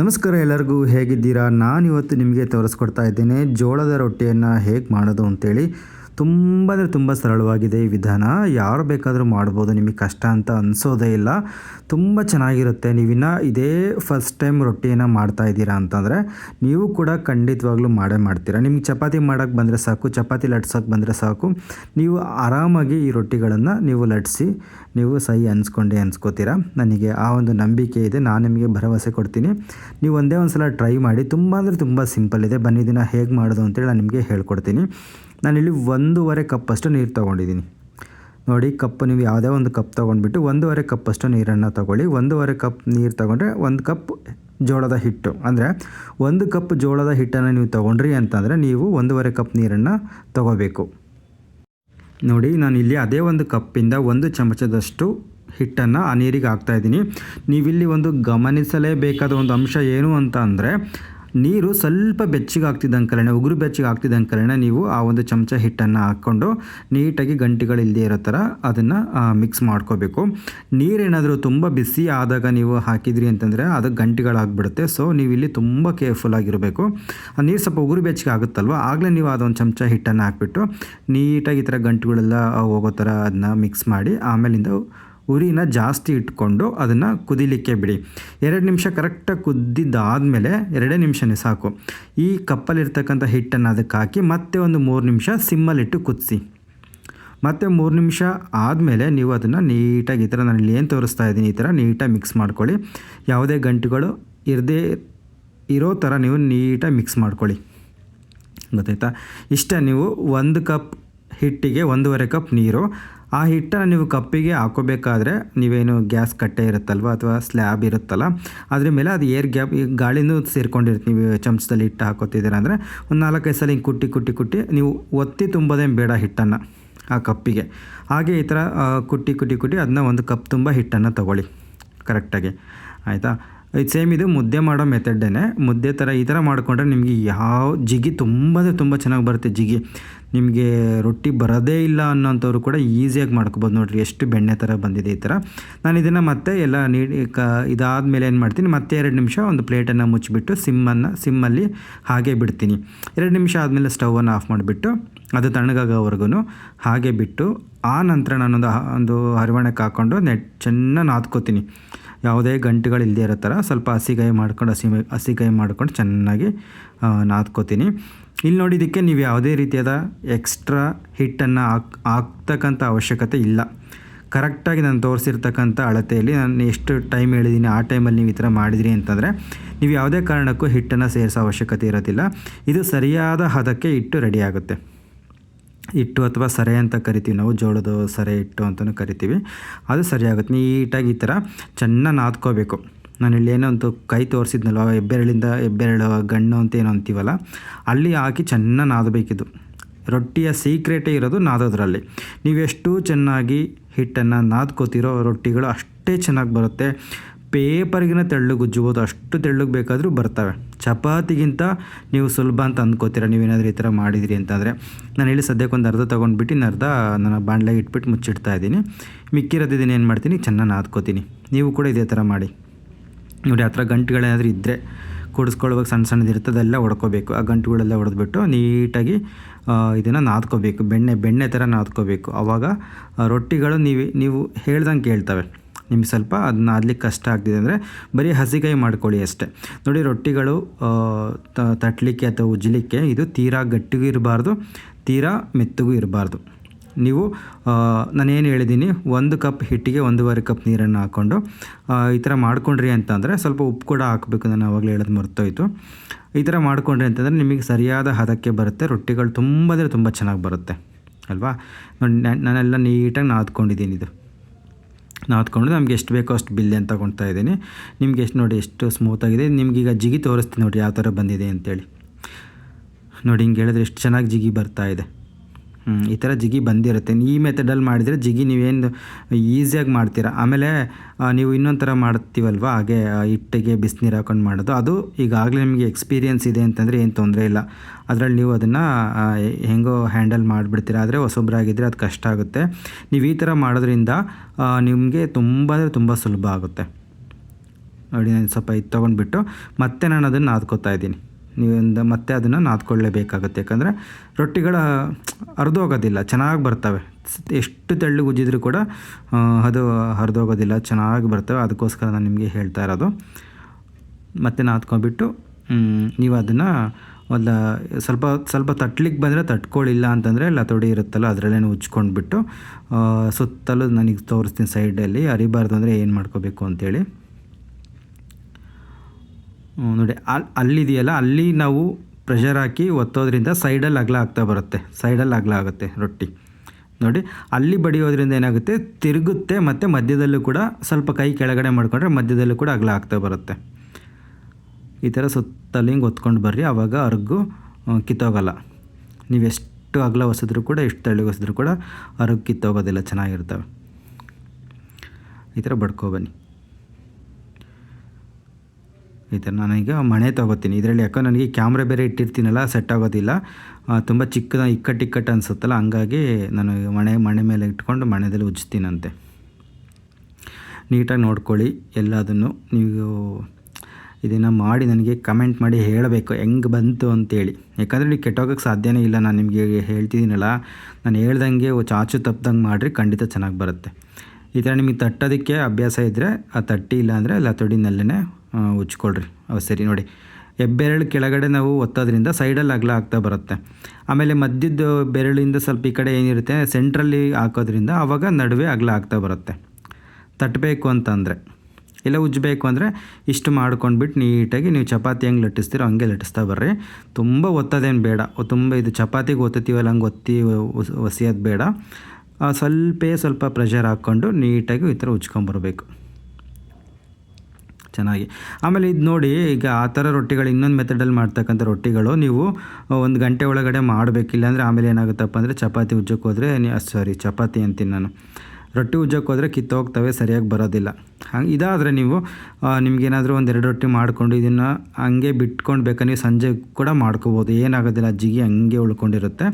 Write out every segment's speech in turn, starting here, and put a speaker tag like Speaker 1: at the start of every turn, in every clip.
Speaker 1: ನಮಸ್ಕಾರ ಎಲ್ಲರಿಗೂ, ಹೇಗಿದ್ದೀರಾ? ನಾನು ಇವತ್ತು ನಿಮಗೆ ತೋರಿಸ್ಕೊಡ್ತಾ ಇದ್ದೇನೆ, ಜೋಳದ ರೊಟ್ಟಿಯನ್ನು ಹೇಗೆ ಮಾಡೋದು ಅಂತೇಳಿ. ತುಂಬ ಅಂದರೆ ತುಂಬ ಸರಳವಾಗಿದೆ ಈ ವಿಧಾನ. ಯಾರು ಬೇಕಾದರೂ ಮಾಡ್ಬೋದು, ನಿಮಗೆ ಕಷ್ಟ ಅಂತ ಅನಿಸೋದೇ ಇಲ್ಲ. ತುಂಬ ಚೆನ್ನಾಗಿರುತ್ತೆ. ನೀವಿನ್ನ ಇದೇ ಫಸ್ಟ್ ಟೈಮ್ ರೊಟ್ಟಿಯನ್ನು ಮಾಡ್ತಾ ಇದ್ದೀರಾ ಅಂತಂದರೆ, ನೀವು ಕೂಡ ಖಂಡಿತವಾಗ್ಲೂ ಮಾಡೇ ಮಾಡ್ತೀರಾ. ನಿಮ್ಗೆ ಚಪಾತಿ ಮಾಡೋಕ್ಕೆ ಬಂದರೆ ಸಾಕು, ಚಪಾತಿ ಲಟ್ಸೋಕ್ಕೆ ಬಂದರೆ ಸಾಕು. ನೀವು ಆರಾಮಾಗಿ ಈ ರೊಟ್ಟಿಗಳನ್ನು ನೀವು ಲಟ್ಸಿ ನೀವು ಸಹಿ ಅನ್ಸ್ಕೊಂಡೆ ಅನ್ಸ್ಕೋತೀರಾ ನನಗೆ ಆ ಒಂದು ನಂಬಿಕೆ ಇದೆ, ನಾನು ನಿಮಗೆ ಭರವಸೆ ಕೊಡ್ತೀನಿ. ನೀವು ಒಂದೇ ಒಂದು ಸಲ ಟ್ರೈ ಮಾಡಿ, ತುಂಬ ಅಂದರೆ ತುಂಬ ಸಿಂಪಲ್ ಇದೆ. ಬನ್ನಿ ದಿನ ಹೇಗೆ ಮಾಡೋದು ಅಂತೇಳಿ ನಾನು ನಿಮಗೆ ಹೇಳ್ಕೊಡ್ತೀನಿ. ನಾನಿಲ್ಲಿ ಒಂದೂವರೆ ಕಪ್ಪಷ್ಟು ನೀರು ತೊಗೊಂಡಿದ್ದೀನಿ. ನೋಡಿ ಕಪ್ ನೀವು ಯಾವುದೇ ಒಂದು ಕಪ್ ತೊಗೊಂಡ್ಬಿಟ್ಟು ಒಂದೂವರೆ ಕಪ್ಪಷ್ಟು ನೀರನ್ನು ತೊಗೊಳ್ಳಿ. ಒಂದೂವರೆ ಕಪ್ ನೀರು ತೊಗೊಂಡ್ರೆ ಒಂದು ಕಪ್ ಜೋಳದ ಹಿಟ್ಟು. ಅಂದರೆ ಒಂದು ಕಪ್ ಜೋಳದ ಹಿಟ್ಟನ್ನು ನೀವು ತೊಗೊಂಡ್ರಿ ಅಂತಂದರೆ ನೀವು ಒಂದೂವರೆ ಕಪ್ ನೀರನ್ನು ತೊಗೋಬೇಕು. ನೋಡಿ, ನಾನು ಇಲ್ಲಿ ಅದೇ ಒಂದು ಕಪ್ಪಿಂದ ಒಂದು ಚಮಚದಷ್ಟು ಹಿಟ್ಟನ್ನು ಆ ನೀರಿಗೆ ಹಾಕ್ತಾಯಿದ್ದೀನಿ ನೀವಿಲ್ಲಿ ಒಂದು ಗಮನಿಸಲೇಬೇಕಾದ ಒಂದು ಅಂಶ ಏನು ಅಂತ ಅಂದರೆ ನೀರು ಸ್ವಲ್ಪ ಬೆಚ್ಚಗೆ ಆಗ್ತಿದ್ದಂಗೆ ಕಲೆನೆ ಉಗುರು ಬೆಚ್ಚಗೆ ಕಲೆನೆ ನೀವು ಆ ಒಂದು ಚಮಚ ಹಿಟ್ಟನ್ನು ಹಾಕ್ಕೊಂಡು ನೀಟಾಗಿ ಗಂಟೆಗಳಿಲ್ಲದೆ ಇರೋ ಥರ ಅದನ್ನು ಮಿಕ್ಸ್ ಮಾಡ್ಕೋಬೇಕು. ನೀರೇನಾದರೂ ತುಂಬ ಬಿಸಿ ಆದಾಗ ನೀವು ಹಾಕಿದ್ರಿ ಅಂತಂದರೆ ಅದು ಗಂಟೆಗಳಾಗ್ಬಿಡುತ್ತೆ. ಸೊ ನೀವು ಇಲ್ಲಿ ತುಂಬ ಕೇರ್ಫುಲ್ ಆಗಿರಬೇಕು. ಆ ನೀರು ಸ್ವಲ್ಪ ಉಗುರು ಬೆಚ್ಚಗೆ ಆಗುತ್ತಲ್ವ? ಆಗಲೇ ನೀವು ಅದೊಂದು ಚಮಚ ಹಿಟ್ಟನ್ನು ಹಾಕ್ಬಿಟ್ಟು ನೀಟಾಗಿ ಈ ಥರ ಗಂಟುಗಳೆಲ್ಲ ಹೋಗೋ ಥರ ಅದನ್ನ ಮಿಕ್ಸ್ ಮಾಡಿ ಆಮೇಲಿಂದ ಉರಿನ ಜಾಸ್ತಿ ಇಟ್ಕೊಂಡು ಅದನ್ನು ಕುದಿಲಿಕ್ಕೆ ಬಿಡಿ. ಎರಡು ನಿಮಿಷ ಕರೆಕ್ಟಾಗಿ ಕುದ್ದಿದ್ದಾದಮೇಲೆ ಎರಡೇ ನಿಮಿಷನೇ ಸಾಕು. ಈ ಕಪ್ಪಲ್ಲಿರ್ತಕ್ಕಂಥ ಹಿಟ್ಟನ್ನು ಅದಕ್ಕೆ ಹಾಕಿ ಮತ್ತೆ ಒಂದು ಮೂರು ನಿಮಿಷ ಸಿಮ್ಮಲ್ಲಿಟ್ಟು ಕುದಿಸಿ. ಮತ್ತು ಮೂರು ನಿಮಿಷ ಆದಮೇಲೆ ನೀವು ಅದನ್ನು ನೀಟಾಗಿ ಈ ಥರ ನಾನು ಇಲ್ಲಿ ಏನು ತೋರಿಸ್ತಾ ಇದ್ದೀನಿ ಈ ಥರ ನೀಟಾಗಿ ಮಿಕ್ಸ್ ಮಾಡ್ಕೊಳ್ಳಿ. ಯಾವುದೇ ಗಂಟುಗಳು ಇರದೇ ಇರೋ ಥರ ನೀವು ನೀಟಾಗಿ ಮಿಕ್ಸ್ ಮಾಡ್ಕೊಳ್ಳಿ. ಗೊತ್ತಾಯ್ತಾ? ಇಷ್ಟೇ ನೀವು ಒಂದು ಕಪ್ ಹಿಟ್ಟಿಗೆ ಒಂದೂವರೆ ಕಪ್ ನೀರು ಆ ಹಿಟ್ಟನ್ನು ನೀವು ಕಪ್ಪಿಗೆ ಹಾಕೋಬೇಕಾದ್ರೆ ನೀವೇನು ಗ್ಯಾಸ್ ಕಟ್ಟೆ ಇರುತ್ತಲ್ವ ಅಥವಾ ಸ್ಲ್ಯಾಬ್ ಇರುತ್ತಲ್ಲ, ಅದ್ರ ಮೇಲೆ ಅದು ಏರ್ ಗ್ಯಾಪ್ ಗಾಳಿನೂ ಸೇರ್ಕೊಂಡಿರುತ್ತೆ. ನೀವು ಚಮಚದಲ್ಲಿ ಹಿಟ್ಟು ಹಾಕೋತಿದ್ದೀರ ಅಂದರೆ ಒಂದು ನಾಲ್ಕೈದು ಸಲ ಹಿಂಗೆ ಕುಟ್ಟಿ ಕುಟ್ಟಿ ಕುಟ್ಟಿ ನೀವು ಒತ್ತಿ ತುಂಬೋದೇನು ಬೇಡ ಹಿಟ್ಟನ್ನು ಆ ಕಪ್ಪಿಗೆ. ಹಾಗೆ ಈ ಥರ ಕುಟ್ಟಿ ಕುಟ್ಟಿ ಕುಟ್ಟಿ ಅದನ್ನ ಒಂದು ಕಪ್ ತುಂಬ ಹಿಟ್ಟನ್ನು ತೊಗೊಳ್ಳಿ. ಕರೆಕ್ಟಾಗಿ. ಆಯಿತಾ? ಇದು ಸೇಮ್ ಇದು ಮುದ್ದೆ ಮಾಡೋ ಮೆಥಡ್ಡೇ ಮುದ್ದೆ ಥರ ಈ ಥರ ಮಾಡಿಕೊಂಡ್ರೆ ನಿಮಗೆ ಯಾವ ಜಿಗಿ ತುಂಬ ತುಂಬ ಚೆನ್ನಾಗಿ ಬರುತ್ತೆ ಜಿಗಿ. ನಿಮಗೆ ರೊಟ್ಟಿ ಬರೋದೇ ಇಲ್ಲ ಅನ್ನೋಂಥವ್ರು ಕೂಡ ಈಸಿಯಾಗಿ ಮಾಡ್ಕೋಬೋದು ನೋಡಿರಿ. ಎಷ್ಟು ಬೆಣ್ಣೆ ಥರ ಬಂದಿದೆ ಈ ಥರ ನಾನು ಇದನ್ನು ಮತ್ತೆ ಎಲ್ಲ ನೀಡಿ ಕ ಇದಾದಮೇಲೆ ಏನು ಮಾಡ್ತೀನಿ, ಮತ್ತೆ ಎರಡು ನಿಮಿಷ ಒಂದು ಪ್ಲೇಟನ್ನು ಮುಚ್ಚಿಬಿಟ್ಟು ಸಿಮ್ಮನ್ನು ಸಿಮ್ಮಲ್ಲಿ ಹಾಗೆ ಬಿಡ್ತೀನಿ. ಎರಡು ನಿಮಿಷ ಆದಮೇಲೆ ಸ್ಟವನ್ನು ಆಫ್ ಮಾಡಿಬಿಟ್ಟು, ಅದು ತಣ್ಣಗಾಗೋವರೆಗೂ ಹಾಗೆ ಬಿಟ್ಟು, ಆ ನಂತರ ನಾನೊಂದು ಒಂದು ಹರಿವಣಕ್ಕೆ ಹಾಕ್ಕೊಂಡು ನೆಟ್, ಚೆನ್ನಾಗಿ ನಾದ್ಕೋತೀನಿ. ಯಾವುದೇ ಗಂಟೆಗಳು ಇಲ್ಲದೆ ಇರೋ ಥರ ಸ್ವಲ್ಪ ಹಸಿಗಾಯಿ ಮಾಡ್ಕೊಂಡು, ಹಸಿ ಹಸಿಗಾಯಿ ಮಾಡ್ಕೊಂಡು ಚೆನ್ನಾಗಿ ನಾದ್ಕೋತೀನಿ. ಇಲ್ಲಿ ನೋಡಿದ್ದಕ್ಕೆ ನೀವು ಯಾವುದೇ ರೀತಿಯಾದ ಎಕ್ಸ್ಟ್ರಾ ಹಿಟ್ಟನ್ನು ಹಾಕ್, ಹಾಕ್ತಕ್ಕಂಥ ಅವಶ್ಯಕತೆ ಇಲ್ಲ. ಕರೆಕ್ಟಾಗಿ ನಾನು ತೋರಿಸಿರ್ತಕ್ಕಂಥ ಅಳತೆಯಲ್ಲಿ ನಾನು ಎಷ್ಟು ಟೈಮ್ ಹೇಳಿದ್ದೀನಿ, ಆ ಟೈಮಲ್ಲಿ ನೀವು ಈ ಥರ ಮಾಡಿದ್ರಿ ಅಂತಂದರೆ, ನೀವು ಯಾವುದೇ ಕಾರಣಕ್ಕೂ ಹಿಟ್ಟನ್ನು ಸೇರಿಸೋ ಅವಶ್ಯಕತೆ ಇರೋದಿಲ್ಲ. ಇದು ಸರಿಯಾದ ಹದಕ್ಕೆ ಹಿಟ್ಟು ರೆಡಿ ಆಗುತ್ತೆ. ಹಿಟ್ಟು ಅಥವಾ ಸರೆ ಅಂತ ಕರಿತೀವಿ ನಾವು, ಜೋಳದ ಸರೆ ಹಿಟ್ಟು ಅಂತಲೂ ಕರಿತೀವಿ. ಅದು ಸರಿಯಾಗುತ್ತೆ. ನೀಟಾಗಿ ಈ ಥರ ಚೆನ್ನಾಗಿ ನಾದ್ಕೋಬೇಕು. ನಾನು ಇಲ್ಲಿ ಏನೋ ಒಂದು ಕೈ ತೋರಿಸಿದ್ನಲ್ವ, ಹೆಬ್ಬೆರಳಿಂದ ಹೆಬ್ಬೆರಳು ಗಣ್ಣು ಅಂತ ಏನೋ ಅಂತೀವಲ್ಲ, ಅಲ್ಲಿ ಹಾಕಿ ಚೆನ್ನಾಗಿ ನಾದಬೇಕಿದು ರೊಟ್ಟಿಯ ಸೀಕ್ರೆಟೇ ಇರೋದು ನಾದೋದ್ರಲ್ಲಿ. ನೀವೆಷ್ಟು ಚೆನ್ನಾಗಿ ಹಿಟ್ಟನ್ನು ನಾದ್ಕೋತಿರೋ ರೊಟ್ಟಿಗಳು ಅಷ್ಟೇ ಚೆನ್ನಾಗಿ ಬರುತ್ತೆ. ಪೇಪರ್ಗಿನ ತೆಳ್ಳಗೆ ಉಜ್ಜಬೋದು ಅಷ್ಟು ತೆಳ್ಳಗೆ ಬೇಕಾದರೂ ಬರ್ತವೆ. ಚಪಾತಿಗಿಂತ ನೀವು ಸುಲಭ ಅಂತ ಅಂದ್ಕೋತೀರ? ನೀವೇನಾದರೂ ಈ ಥರ ಮಾಡಿದಿರಿ ಅಂತಂದರೆ. ನಾನು ಹೇಳಿ ಸದ್ಯಕ್ಕೆ ಒಂದು ಅರ್ಧ ತೊಗೊಂಡ್ಬಿಟ್ಟು, ಇನ್ನು ಅರ್ಧ ನಾನು ಬಾಣಲೆಗೆ ಇಟ್ಬಿಟ್ಟು ಮುಚ್ಚಿಡ್ತಾ ಇದ್ದೀನಿ. ಮಿಕ್ಕಿರೋದಿದ್ದೀನಿ, ಏನು ಮಾಡ್ತೀನಿ? ಚೆನ್ನಾಗಿ ನಾದ್ಕೋತೀನಿ. ನೀವು ಕೂಡ ಇದೇ ಥರ ಮಾಡಿ. ನೋಡಿ, ಆ ಥರ ಗಂಟುಗಳೇನಾದರೂ ಇದ್ದರೆ ಕೂಡಿಸ್ಕೊಳ್ಳುವಾಗ ಸಣ್ಣ ಸಣ್ಣದು ಇರ್ತದೆ ಅದೆಲ್ಲ ಹೊಡ್ಕೋಬೇಕು ಆ ಗಂಟುಗಳೆಲ್ಲ ಹೊಡೆದ್ಬಿಟ್ಟು ನೀಟಾಗಿ ಇದನ್ನು ನಾದ್ಕೋಬೇಕು. ಬೆಣ್ಣೆ ಬೆಣ್ಣೆ ಥರ ನಾದ್ಕೋಬೇಕು. ಆವಾಗ ರೊಟ್ಟಿಗಳು ನೀವು ನೀವು ಹೇಳ್ದಂಗೆ ಕೇಳ್ತವೆ. ನಿಮ್ಗೆ ಸ್ವಲ್ಪ ಅದನ್ನ ನಾದ್ಲಿಕ್ಕೆ ಕಷ್ಟ ಆಗ್ತಿದೆ ಅಂದರೆ ಬರೀ ಹಸಿಗಾಯಿ ಮಾಡ್ಕೊಳ್ಳಿ ಅಷ್ಟೇ. ನೋಡಿ ರೊಟ್ಟಿಗಳು ತಟ್ಟಲಿಕ್ಕೆ ಅಥವಾ ಉಜ್ಜಲಿಕ್ಕೆ ಇದು ತೀರಾ ಗಟ್ಟಿಗೂ ಇರಬಾರ್ದು, ತೀರಾ ಮೆತ್ತಗೂ ಇರಬಾರ್ದು. ನೀವು ನಾನೇನು ಹೇಳಿದ್ದೀನಿ, ಒಂದು ಕಪ್ ಹಿಟ್ಟಿಗೆ ಒಂದೂವರೆ ಕಪ್ ನೀರನ್ನು ಹಾಕ್ಕೊಂಡು ಈ ಥರ ಮಾಡ್ಕೊಂಡ್ರಿ ಅಂತಂದರೆ ಸ್ವಲ್ಪ ಉಪ್ಪು ಕೂಡ ಹಾಕಬೇಕು ನಾನು ಆವಾಗಲೇ ಹೇಳೋದು ಮರ್ತೋಯ್ತು. ಈ ಥರ ಮಾಡ್ಕೊಂಡ್ರಿ ಅಂತಂದರೆ ನಿಮಗೆ ಸರಿಯಾದ ಹದಕ್ಕೆ ಬರುತ್ತೆ, ರೊಟ್ಟಿಗಳು ತುಂಬ ಅಂದರೆ ತುಂಬ ಚೆನ್ನಾಗಿ ಬರುತ್ತೆ. ಅಲ್ವಾ? ನಾನೆಲ್ಲ ನೀಟಾಗಿ ನಾದ್ಕೊಂಡಿದ್ದೀನಿ ಇದು. ನಾದ್ಕೊಂಡು ನಮ್ಗೆ ಎಷ್ಟು ಬೇಕೋ ಅಷ್ಟು ಬಿಲ್ ಅಂತ ತಗೊಳ್ತಾ ಇದ್ದೀನಿ. ನಿಮ್ಗೆ ಎಷ್ಟು ನೋಡಿ ಎಷ್ಟು ಸ್ಮೂತಾಗಿದೆ ಈಗ ಜಿಗಿ ತೋರಿಸ್ತೀನಿ ನೋಡಿ ಯಾವ ಥರ ಬಂದಿದೆ ಅಂತೇಳಿ. ನೋಡಿ ಹಿಂಗೆ ಹೇಳಿದ್ರೆ ಎಷ್ಟು ಚೆನ್ನಾಗಿ ಜಿಗಿ ಬರ್ತಾ ಇದೆ. ಈ ಥರ ಜಿಗಿ ಬಂದಿರುತ್ತೆ. ಈ ಮೆಥಡಲ್ಲಿ ಮಾಡಿದರೆ ಜಿಗಿ ನೀವೇನು ಈಸಿಯಾಗಿ ಮಾಡ್ತೀರಾ? ಆಮೇಲೆ ನೀವು ಇನ್ನೊಂದು ಥರ ಮಾಡ್ತೀವಲ್ವ? ಹಾಗೆ ಹಿಟ್ಟಿಗೆ ಬಿಸಿನೀರು ಹಾಕೊಂಡು ಮಾಡೋದು. ಅದು ಈಗಾಗಲೇ ನಿಮಗೆ ಎಕ್ಸ್ಪೀರಿಯೆನ್ಸ್ ಇದೆ ಅಂತಂದರೆ ಏನು ತೊಂದರೆ ಇಲ್ಲ. ಅದರಲ್ಲಿ ನೀವು ಅದನ್ನು ಹೆಂಗೋ ಹ್ಯಾಂಡಲ್ ಮಾಡಿಬಿಡ್ತೀರ. ಆದರೆ ಹೊಸೊಬ್ಬರಾಗಿದ್ದರೆ ಅದು ಕಷ್ಟ ಆಗುತ್ತೆ. ನೀವು ಈ ಥರ ಮಾಡೋದ್ರಿಂದ ನಿಮಗೆ ತುಂಬ ಅಂದರೆ ತುಂಬ ಸುಲಭ ಆಗುತ್ತೆ. ನೋಡಿ, ನಾನು ಸ್ವಲ್ಪ ಇದು ತೊಗೊಂಡ್ಬಿಟ್ಟು ಮತ್ತೆ ನಾನು ಅದನ್ನು ನಾದ್ಕೋತಾ ಇದ್ದೀನಿ. ನೀವೊಂದು ಮತ್ತೆ ಅದನ್ನು ನಾದ್ಕೊಳ್ಳೇಬೇಕಾಗುತ್ತೆ. ಯಾಕಂದರೆ ರೊಟ್ಟಿಗಳ ಹರಿದೋಗೋದಿಲ್ಲ ಚೆನ್ನಾಗಿ ಬರ್ತವೆ. ಎಷ್ಟು ತೆಳ್ಳಗೆ ಉಜ್ಜಿದ್ರೂ ಕೂಡ ಅದು ಹರಿದೋಗೋದಿಲ್ಲ ಚೆನ್ನಾಗಿ ಬರ್ತವೆ. ಅದಕ್ಕೋಸ್ಕರ ನಾನು ನಿಮಗೆ ಹೇಳ್ತಾ ಇರೋದು. ಮತ್ತೆ ನಾದ್ಕೊಂಡ್ಬಿಟ್ಟು ನೀವು ಅದನ್ನು ಒಂದು ಸ್ವಲ್ಪ ಸ್ವಲ್ಪ ತಟ್ಲಿಕ್ಕೆ ಬಂದರೆ ತಟ್ಕೊಳ್ಳಿಲ್ಲ ಅಂತಂದರೆ ಲತೋಡಿ ಇರುತ್ತಲ್ಲ ಅದರಲ್ಲೇ ಉಜ್ಕೊಂಡ್ಬಿಟ್ಟು ಸುತ್ತಲೂ ನನಗೆ ತೋರಿಸ್ತೀನಿ ಸೈಡಲ್ಲಿ ಅರಿಬಾರ್ದು ಅಂದರೆ ಏನು ಮಾಡ್ಕೋಬೇಕು ಹ್ಮ್, ನೋಡಿ ಅಲ್ಲಿ ಅಲ್ಲಿದೆಯಲ್ಲ, ಅಲ್ಲಿ ನಾವು ಪ್ರೆಷರ್ ಹಾಕಿ ಒತ್ತೋದ್ರಿಂದ ಸೈಡಲ್ಲಿ ಅಗಲ ಆಗ್ತಾ ಬರುತ್ತೆ. ಸೈಡಲ್ಲಿ ಅಗಲ ಆಗುತ್ತೆ ರೊಟ್ಟಿ. ನೋಡಿ, ಅಲ್ಲಿ ಬಡಿಯೋದ್ರಿಂದ ಏನಾಗುತ್ತೆ? ತಿರುಗುತ್ತೆ ಮತ್ತು ಮಧ್ಯದಲ್ಲೂ ಕೂಡ ಸ್ವಲ್ಪ ಕೈ ಕೆಳಗಡೆ ಮಾಡಿಕೊಂಡ್ರೆ ಮಧ್ಯದಲ್ಲೂ ಕೂಡ ಅಗಲ ಆಗ್ತಾ ಬರುತ್ತೆ. ಈ ಥರ ಸುತ್ತಲ್ಲಿ ಹಿಂಗೆ ಒತ್ಕೊಂಡು ಬರ್ರಿ ಆವಾಗ ಅರ್ಗು ಕಿತ್ತೋಗಲ್ಲ. ನೀವು ಎಷ್ಟು ಅಗಲ ಹೊಸಿದ್ರು ಕೂಡ, ಎಷ್ಟು ತಳ್ಳಿಗೆ ಹೊಸಿದ್ರು ಕೂಡ ಅರ್ಗು ಕಿತ್ತೋಗೋದಿಲ್ಲ, ಚೆನ್ನಾಗಿರ್ತವೆ. ಈ ಥರ ಬಡ್ಕೊಬನ್ನಿ ಈ ಥರ ನಾನೀಗ ಮಣೆ ತೊಗೋತೀನಿ. ಇದರಲ್ಲಿ ಯಾಕೋ ನನಗೆ ಕ್ಯಾಮ್ರ ಬೇರೆ ಇಟ್ಟಿರ್ತೀನಲ್ಲ ಸೆಟ್ ಆಗೋದಿಲ್ಲ. ತುಂಬ ಚಿಕ್ಕದ ಇಕ್ಕಟ್ಟು ಇಕ್ಕಟ್ಟು ಅನಿಸುತ್ತಲ್ಲ, ಹಂಗಾಗಿ ನಾನು ಮಣೆ ಮಣೆ ಮೇಲೆ ಇಟ್ಕೊಂಡು ಮಣೆದಲ್ಲಿ ಉಜ್ತೀನಂತೆ. ನೀಟಾಗಿ ನೋಡ್ಕೊಳ್ಳಿ ಎಲ್ಲದನ್ನು. ನೀವು ಇದನ್ನು ಮಾಡಿ ನನಗೆ ಕಮೆಂಟ್ ಮಾಡಿ ಹೇಳಬೇಕು. ಹೆಂಗೆ ಬಂತು ಅಂತೇಳಿ. ಯಾಕಂದರೆ ನೀವು ಕೆಟ್ಟೋಗಕ್ಕೆ ಸಾಧ್ಯನೇ ಇಲ್ಲ. ನಾನು ನಿಮಗೆ ಹೇಳ್ತಿದ್ದೀನಲ್ಲ, ನಾನು ಹೇಳ್ದಂಗೆ ಚಾಚು ತಪ್ಪದಂಗೆ ಮಾಡಿರಿ, ಖಂಡಿತ ಚೆನ್ನಾಗಿ ಬರುತ್ತೆ. ಈ ಥರ ನಿಮಗೆ ತಟ್ಟೋದಕ್ಕೆ ಅಭ್ಯಾಸ ಇದ್ದರೆ ಆ ತಟ್ಟಿ ಇಲ್ಲ ಅಂದರೆ ಲತೋಡಿನಲ್ಲೇ ಉಜ್ಕೊಳ್ರಿ ಅವು ಸರಿ ನೋಡಿ. ಹೆಬ್ಬೆರಳು ಕೆಳಗಡೆ ನಾವು ಒತ್ತೋದ್ರಿಂದ ಸೈಡಲ್ಲಿ ಅಗಲ ಆಗ್ತಾ ಬರುತ್ತೆ. ಆಮೇಲೆ ಮಧ್ಯದ ಬೆರಳಿಂದ ಸ್ವಲ್ಪ ಈ ಕಡೆ ಏನಿರುತ್ತೆ, ಸೆಂಟ್ರಲ್ಲಿ ಹಾಕೋದ್ರಿಂದ ಆವಾಗ ನಡುವೆ ಅಗಲ ಆಗ್ತಾ ಬರುತ್ತೆ. ತಟ್ಟಬೇಕು ಅಂತಂದರೆ. ಇಲ್ಲ ಉಜ್ಜಬೇಕು ಅಂದರೆ ಇಷ್ಟು ಮಾಡ್ಕೊಂಡ್ಬಿಟ್ಟು ನೀಟಾಗಿ ನೀವು ಚಪಾತಿ ಹೆಂಗೆ ಲಟ್ಟಿಸ್ತೀರೋ ಹಂಗೆ ಲಟ್ಟಿಸ್ತಾ ಬರ್ರಿ. ತುಂಬ ಒತ್ತೋದೇನು ಬೇಡ. ತುಂಬ ಇದು ಚಪಾತಿಗೆ ಒತ್ತತೀವಲ್ಲ ಹಂಗೆ ಒತ್ತಿ ಒಸ್- ಒಸಿಯೋದು ಬೇಡ. ಸ್ವಲ್ಪೇ ಸ್ವಲ್ಪ ಪ್ರೆಷರ್ ಹಾಕ್ಕೊಂಡು ನೀಟಾಗಿ ಈ ಥರ ಉಜ್ಕೊಂಬರ್ಬೇಕು. ಚೆನ್ನಾಗಿ. ಆಮೇಲೆ ಇದು ನೋಡಿ, ಈಗ ಆ ಥರ ರೊಟ್ಟಿಗಳು ಇನ್ನೊಂದು ಮೆಥಡಲ್ಲಿ ಮಾಡ್ತಕ್ಕಂಥ ರೊಟ್ಟಿಗಳು ನೀವು ಒಂದು ಗಂಟೆ ಒಳಗಡೆ ಮಾಡಬೇಕಿಲ್ಲ ಅಂದರೆ ಆಮೇಲೆ ಏನಾಗುತ್ತಪ್ಪ ಅಂದರೆ ಚಪಾತಿ ಉಜ್ಜಕ್ಕೆ ಹೋದರೆ ಸಾರಿ ಚಪಾತಿ ಅಂತೀನಿ ನಾನು. ರೊಟ್ಟಿ ಉಜ್ಜಕ್ಕೆ ಹೋದರೆ ಕಿತ್ತೋಗ್ತವೆ ಸರಿಯಾಗಿ ಬರೋದಿಲ್ಲ. ಹಂಗೆ ಇದಾದರೆ ನೀವು ನಿಮಗೇನಾದರೂ ನಿಮ್ಗೇನಾದರೂ ಒಂದು ಎರಡು ರೊಟ್ಟಿ ಮಾಡಿಕೊಂಡು ಇದನ್ನು ಹಂಗೆ ಬಿಟ್ಕೊಂಡು ಬೇಕಾ, ನೀವು ಸಂಜೆ ಕೂಡ ಮಾಡ್ಕೋಬೋದು. ಏನಾಗೋದಿಲ್ಲ, ಜಿಗಿ ಹಂಗೆ ಉಳ್ಕೊಂಡಿರುತ್ತೆ.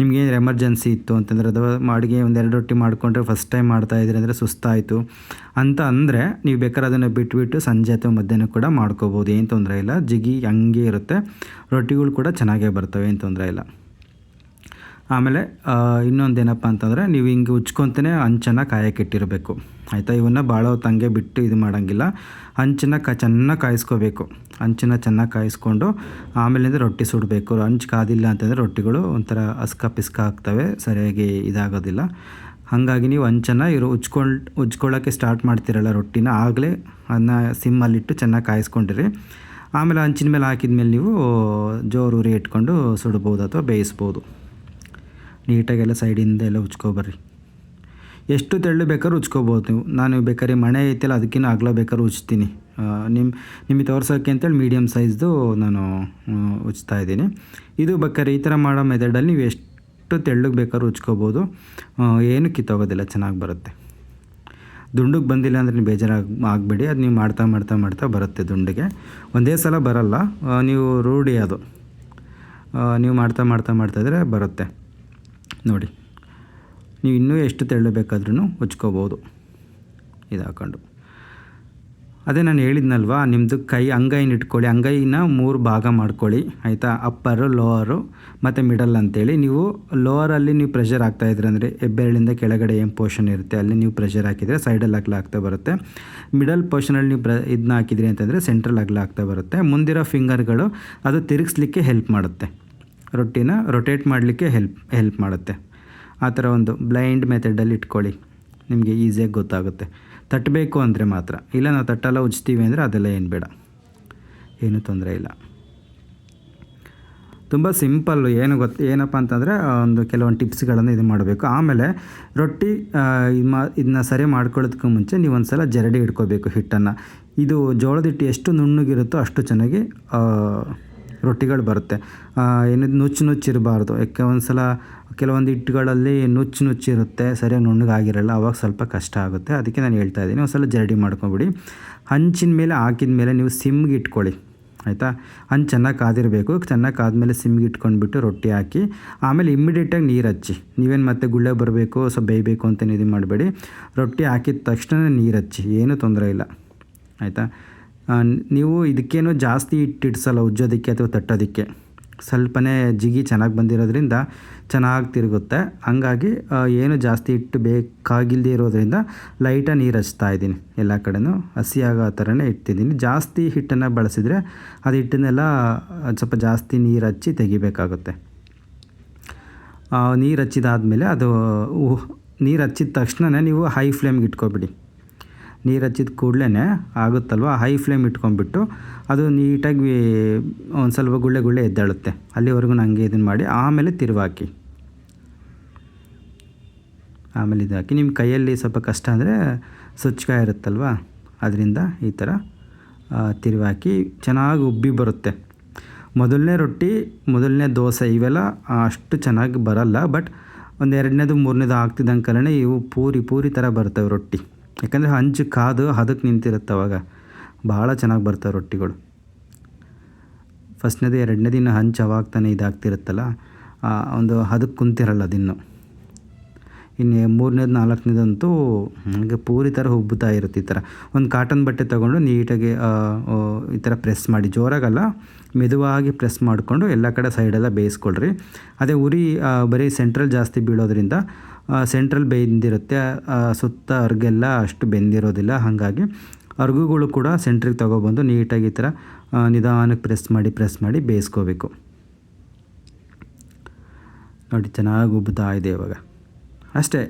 Speaker 1: ನಿಮಗೆ ಎಮರ್ಜೆನ್ಸಿ ಇತ್ತು ಅಂತಂದರೆ, ಅಥವಾ ಅಡುಗೆ ಒಂದು ಎರಡು ರೊಟ್ಟಿ ಮಾಡಿಕೊಂಡ್ರೆ ಫಸ್ಟ್ ಟೈಮ್ ಮಾಡ್ತಾ ಇದ್ದೀರಿ ಅಂದರೆ ಸುಸ್ತಾಯಿತು. ಅಂತ ಅಂದರೆ ನೀವು ಬೇಕಾದ್ರೆ ಅದನ್ನು ಬಿಟ್ಬಿಟ್ಟು ಸಂಜೆ ಅಥವಾ ಮಧ್ಯಾಹ್ನ ಕೂಡ ಮಾಡ್ಕೋಬೋದು. ಏನು ತೊಂದರೆ ಇಲ್ಲ, ಜಿಗಿ ಹಂಗೆ ಇರುತ್ತೆ. ರೊಟ್ಟಿಗಳು ಕೂಡ ಚೆನ್ನಾಗೇ ಬರ್ತವೆ, ಏನು ತೊಂದರೆ ಇಲ್ಲ. ಆಮೇಲೆ ಇನ್ನೊಂದು ಏನಪ್ಪ ಅಂತಂದರೆ, ನೀವು ಹಿಂಗೆ ಉಜ್ಕೊತಾನೆ ಹಂಚನ್ನು ಕಾಯಕ್ಕಿಟ್ಟಿರಬೇಕು ಆಯಿತಾ? ಇವನ್ನ ಭಾಳ ಹೊತ್ತಂಗೆ ಬಿಟ್ಟು ಇದು ಮಾಡೋಂಗಿಲ್ಲ. ಹಂಚನ್ನ ಕ, ಚೆನ್ನಾಗಿ ಕಾಯಿಸ್ಕೋಬೇಕು. ಹಂಚನ್ನ ಚೆನ್ನಾಗಿ ಕಾಯಿಸ್ಕೊಂಡು ಆಮೇಲಿಂದ ರೊಟ್ಟಿ ಸುಡಬೇಕು. ಹಂಚು ಕಾದಿಲ್ಲ ಅಂತಂದರೆ ರೊಟ್ಟಿಗಳು ಒಂಥರ ಅಸ್ಕ ಪಿಸ್ಕ ಆಗ್ತವೆ, ಸರಿಯಾಗಿ ಇದಾಗೋದಿಲ್ಲ. ಹಾಗಾಗಿ ನೀವು ಹಂಚನ್ನು ಇವರು ಉಜ್ಕೊಂಡು ಉಜ್ಕೊಳ್ಳೋಕ್ಕೆ ಸ್ಟಾರ್ಟ್ ಮಾಡ್ತಿರಲ್ಲ ರೊಟ್ಟಿನ, ಆಗಲೇ ಅದನ್ನ ಸಿಮ್ಮಲ್ಲಿಟ್ಟು ಚೆನ್ನಾಗಿ ಕಾಯಿಸ್ಕೊಂಡಿರಿ. ಆಮೇಲೆ ಹಂಚಿನ ಮೇಲೆ ಹಾಕಿದ ಮೇಲೆ ನೀವು ಜೋರು ಉರಿ ಇಟ್ಕೊಂಡು ಸುಡ್ಬೋದು ಅಥವಾ ಬೇಯಿಸ್ಬೋದು. ನೀಟಾಗೆಲ್ಲ ಸೈಡಿಂದ ಎಲ್ಲ ಉಚ್ಕೊಬರ್ರಿ ಎಷ್ಟು ತೆಳ್ಳು ಬೇಕಾದ್ರೂ ಉಚ್ಕೋಬೋದು ನೀವು. ನಾನು ಬೇಕಾದ್ರೆ ಮಣೆ ಐತಲ್ಲ ಅದಕ್ಕಿಂತ ಅಗಲ ಬೇಕಾದ್ರೂ ಉಚ್ತೀನಿ ನಿಮ್ಮ ನಿಮಗೆ ತೋರ್ಸೋಕ್ಕೆ ಅಂತೇಳಿ ಮೀಡಿಯಮ್ ಸೈಜ್ದು ನಾನು ಉಚ್ತಾ ಇದ್ದೀನಿ. ಇದು ಬೇಕಾದ್ರೆ ಈ ಥರ ಮಾಡೋ ಮೆಥಡಲ್ಲಿ ನೀವು ಎಷ್ಟು ತೆಳ್ಳಗೆ ಬೇಕಾದ್ರೂ ಉಚ್ಕೋಬೋದು ಏನು ಕಿತ್ತೋಗೋದಿಲ್ಲ, ಚೆನ್ನಾಗಿ ಬರುತ್ತೆ. ದುಂಡಿಗೆ ಬಂದಿಲ್ಲ ಅಂದರೆ ನೀವು ಬೇಜಾರಾಗಿ, ಆಗಬೇಡಿ. ಅದು ನೀವು ಮಾಡ್ತಾ ಮಾಡ್ತಾ ಮಾಡ್ತಾ ಬರುತ್ತೆ ದುಂಡಿಗೆ. ಒಂದೇ ಸಲ ಬರಲ್ಲ. ನೀವು ರೂಢಿ ಅದು. ನೀವು ಮಾಡ್ತಾ ಮಾಡ್ತಾ ಮಾಡ್ತಾ ಇದ್ರೆ ಬರುತ್ತೆ. ನೋಡಿ. ನೀವು ಇನ್ನೂ ಎಷ್ಟು ತೆಳ್ಳಬೇಕಾದ್ರೂ ಉಚ್ಕೋಬೋದು ಇದು ಹಾಕೊಂಡು. ಅದೇ ನಾನು ಹೇಳಿದ್ನಲ್ವಾ ನಿಮ್ಮದು ಕೈ ಅಂಗೈನ ಇಟ್ಕೊಳ್ಳಿ, ಅಂಗೈನ ಮೂರು ಭಾಗ ಮಾಡ್ಕೊಳ್ಳಿ, ಆಯಿತಾ? ಅಪ್ಪರು, ಲೋವರು ಮತ್ತು ಮಿಡಲ್ ಅಂತೇಳಿ. ನೀವು ಲೋವರಲ್ಲಿ ನೀವು ಪ್ರೆಷರ್ ಆಗ್ತಾ ಅಂದರೆ ಹೆಬ್ಬೆರಳಿಂದ ಕೆಳಗಡೆ ಏನು ಪೋರ್ಷನ್ ಇರುತ್ತೆ, ಅಲ್ಲಿ ನೀವು ಪ್ರೆಷರ್ ಹಾಕಿದರೆ ಸೈಡಲ್ಲಿ ಅಗಲ ಆಗ್ತಾ ಬರುತ್ತೆ. ಮಿಡಲ್ ಪೋರ್ಷನಲ್ಲಿ ನೀವು ಪ್ರ ಇದನ್ನ ಹಾಕಿದ್ರಿ ಅಂತಂದರೆ ಸೆಂಟ್ರಲ್ ಅಗಲ ಆಗ್ತಾ ಬರುತ್ತೆ. ಮುಂದಿರೋ ಫಿಂಗರ್ಗಳು ಅದು ತಿರುಗಿಸ್ಲಿಕ್ಕೆ ಹೆಲ್ಪ್ ಮಾಡುತ್ತೆ. ರೊಟ್ಟಿನ ರೊಟೇಟ್ ಮಾಡಲಿಕ್ಕೆ ಹೆಲ್ಪ್ ಹೆಲ್ಪ್ ಮಾಡುತ್ತೆ. ಆ ಥರ ಒಂದು ಬ್ಲೈಂಡ್ ಮೆಥಡಲ್ಲಿ ಇಟ್ಕೊಳ್ಳಿ. ನಿಮಗೆ ಈಸಿಯಾಗಿ ಗೊತ್ತಾಗುತ್ತೆ. ತಟ್ಟಬೇಕು ಅಂದರೆ ಮಾತ್ರ. ಇಲ್ಲ ನಾವು ತಟ್ಟೆಲ್ಲ ಉಜ್ತೀವಿ ಅಂದರೆ ಅದೆಲ್ಲ ಏನು ಬೇಡ. ಏನೂ ತೊಂದರೆ ಇಲ್ಲ. ತುಂಬ ಸಿಂಪಲ್ಲು ಏನು ಗೊತ್ತು ಏನಪ್ಪ ಅಂತಂದರೆ ಒಂದು ಕೆಲವೊಂದು ಟಿಪ್ಸ್ಗಳನ್ನು ಇದು ಮಾಡಬೇಕು. ಆಮೇಲೆ ರೊಟ್ಟಿ ಇದು ಮಾ ಇದನ್ನ ಸರಿ ಮಾಡ್ಕೊಳ್ಳೋದಕ್ಕೂ ಮುಂಚೆ ನೀವು ಒಂದು ಸಲ ಜರಡಿ ಇಟ್ಕೋಬೇಕು ಹಿಟ್ಟನ್ನು. ಇದು ಜೋಳದ ಹಿಟ್ಟು ಎಷ್ಟು ನುಣ್ಣಗಿರುತ್ತೋ ಅಷ್ಟು ಚೆನ್ನಾಗಿ ರೊಟ್ಟಿಗಳು ಬರುತ್ತೆ. ಏನಿದು ನುಚ್ಚು ನುಚ್ಚಿರಬಾರ್ದು ಯಾಕೆ ಒಂದು ಸಲ ಕೆಲವೊಂದು ಹಿಟ್ಟುಗಳಲ್ಲಿ ನುಚ್ಚು ನುಚ್ಚಿರುತ್ತೆ ಸರಿಯಾಗಿ ನುಣ್ಣಗಾಗಿರಲ್ಲ, ಅವಾಗ ಸ್ವಲ್ಪ ಕಷ್ಟ ಆಗುತ್ತೆ. ಅದಕ್ಕೆ ನಾನು ಹೇಳ್ತಾ ಇದ್ದೀನಿ ಒಂದು ಸಲ ಜರಡಿ ಮಾಡ್ಕೊಬಿಡಿ. ಹಂಚಿನ ಮೇಲೆ ಹಾಕಿದ ಮೇಲೆ ನೀವು ಸಿಮ್ಗೆ ಇಟ್ಕೊಳ್ಳಿ. ಆಯಿತಾ? ಹಂಚು ಚೆನ್ನಾಗಿ ಕಾದಿರಬೇಕು. ಚೆನ್ನಾಗಿ ಕಾದ್ಮೇಲೆ ಸಿಮ್ಗೆ ಇಟ್ಕೊಂಡ್ಬಿಟ್ಟು ರೊಟ್ಟಿ ಹಾಕಿ, ಆಮೇಲೆ ಇಮ್ಮಿಡಿಯೇಟಾಗಿ ನೀರು ಹಚ್ಚಿ. ನೀವೇನು ಮತ್ತೆ ಗುಳ್ಳೆ ಬರಬೇಕು, ಸ್ವಲ್ಪ ಬೇಯಬೇಕು ಅಂತ ಇದು ಮಾಡಬೇಡಿ. ರೊಟ್ಟಿ ಹಾಕಿದ ತಕ್ಷಣ ನೀರು ಹಚ್ಚಿ. ಏನೂ ತೊಂದರೆ ಇಲ್ಲ. ಆಯಿತಾ? ನೀವು ಇದಕ್ಕೇನು ಜಾಸ್ತಿ ಹಿಟ್ಟು ಇಡ್ಸಲ್ಲ ಉಜ್ಜೋದಕ್ಕೆ ಅಥವಾ ತಟ್ಟೋದಕ್ಕೆ. ಸ್ವಲ್ಪನೇ ಜಿಗಿ ಚೆನ್ನಾಗಿ ಬಂದಿರೋದ್ರಿಂದ ಚೆನ್ನಾಗಿ ತಿರುಗುತ್ತೆ. ಹಂಗಾಗಿ ಏನು ಜಾಸ್ತಿ ಹಿಟ್ಟು ಬೇಕಾಗಿಲ್ಲದೆ ಇರೋದ್ರಿಂದ ಲೈಟಾಗಿ ನೀರು ಹಚ್ತಾ ಇದ್ದೀನಿ ಎಲ್ಲ ಕಡೆನೂ. ಹಸಿಯಾಗೋ ಥರನೇ ಇಟ್ಟಿದ್ದೀನಿ. ಜಾಸ್ತಿ ಹಿಟ್ಟನ್ನು ಬಳಸಿದರೆ ಅದು ಹಿಟ್ಟನ್ನೆಲ್ಲ ಸ್ವಲ್ಪ ಜಾಸ್ತಿ ನೀರು ಹಚ್ಚಿ ತೆಗಿಬೇಕಾಗುತ್ತೆ. ನೀರು ಹಚ್ಚಿದಾದಮೇಲೆ ಅದು ನೀರು ಹಚ್ಚಿದ ತಕ್ಷಣವೇ ನೀವು ಹೈ ಫ್ಲೇಮ್ಗೆ ಇಟ್ಕೊಬಿಡಿ. ನೀರು ಹಚ್ಚಿದ ಕೂಡಲೇ ಆಗುತ್ತಲ್ವ? ಹೈ ಫ್ಲೇಮ್ ಇಟ್ಕೊಂಡ್ಬಿಟ್ಟು ಅದು ನೀಟಾಗಿ ಒಂದು ಸ್ವಲ್ಪ ಗುಳ್ಳೆ ಗುಳ್ಳೆ ಎದ್ದಾಳುತ್ತೆ. ಅಲ್ಲಿವರೆಗೂ ನನಗೆ ಇದನ್ನು ಮಾಡಿ ಆಮೇಲೆ ತಿರುವಾಕಿ. ಆಮೇಲೆ ಇದು ಹಾಕಿ ನಿಮ್ಮ ಕೈಯಲ್ಲಿ ಸ್ವಲ್ಪ ಕಷ್ಟ ಅಂದರೆ ಸುಚ್ಕ ಇರುತ್ತಲ್ವ? ಅದರಿಂದ ಈ ಥರ ತಿರುವಾಕಿ. ಚೆನ್ನಾಗಿ ಉಬ್ಬಿ ಬರುತ್ತೆ. ಮೊದಲನೇ ರೊಟ್ಟಿ, ಮೊದಲನೇ ದೋಸೆ ಇವೆಲ್ಲ ಅಷ್ಟು ಚೆನ್ನಾಗಿ ಬರಲ್ಲ, ಬಟ್ ಒಂದು ಎರಡನೇದು, ಮೂರನೇದು ಕಲನೆ ಇವು ಪೂರಿ ಪೂರಿ ಥರ ಬರ್ತವೆ ರೊಟ್ಟಿ. ಯಾಕಂದರೆ ಹಂಚು ಕಾದು ಹದಕ್ಕೆ ನಿಂತಿರುತ್ತೆ ಅವಾಗ. ಭಾಳ ಚೆನ್ನಾಗಿ ಬರ್ತವೆ ರೊಟ್ಟಿಗಳು. ಫಸ್ಟ್ನೇದು ಎರಡನೇ ದಿನ ಹಂಚು ಅವಾಗ್ತಾನೆ ಇದಾಗ್ತಿರುತ್ತಲ್ಲ ಆ, ಒಂದು ಹದಕ್ಕೆ ಕುಂತಿರಲ್ಲ ಅದಿನ್ನು. ಇನ್ನು ಮೂರನೇದು ನಾಲ್ಕನೇದಂತೂ ನನಗೆ ಪೂರಿ ಥರ ಉಬ್ಬುತ್ತಾ ಇರುತ್ತೆ ಈ ಥರ ಒಂದು ಕಾಟನ್ ಬಟ್ಟೆ ತೊಗೊಂಡು ನೀಟಾಗಿ ಈ ಥರ ಪ್ರೆಸ್ ಮಾಡಿ. ಜೋರಾಗಲ್ಲ ಮೆದುವಾಗಿ ಪ್ರೆಸ್ ಮಾಡಿಕೊಂಡು ಎಲ್ಲ ಕಡೆ ಸೈಡೆಲ್ಲ ಬೇಯಿಸ್ಕೊಳ್ರಿ. ಅದೇ ಉರಿ ಬರೀ ಸೆಂಟ್ರಲ್ ಜಾಸ್ತಿ ಬೀಳೋದ್ರಿಂದ ಸೆಂಟ್ರಲ್ ಬೆಂದಿರುತ್ತೆ. ಸುತ್ತ ಅರ್ಗೆಲ್ಲ ಅಷ್ಟು ಬೆಂದಿರೋದಿಲ್ಲ. ಹಾಗಾಗಿ ಅರ್ಗುಗಳು ಕೂಡ ಸೆಂಟ್ರಿಗೆ ತೊಗೊಬಂದು ನೀಟಾಗಿ ಈ ಥರ ನಿಧಾನಕ್ಕೆ ಪ್ರೆಸ್ ಮಾಡಿ ಪ್ರೆಸ್ ಮಾಡಿ ಬೇಯಿಸ್ಕೋಬೇಕು. ನೋಡಿ, ಚೆನ್ನಾಗಿ ಉಬ್ಬುತ್ತಾ ಇದೆ ಇವಾಗ. ಅಷ್ಟೇ,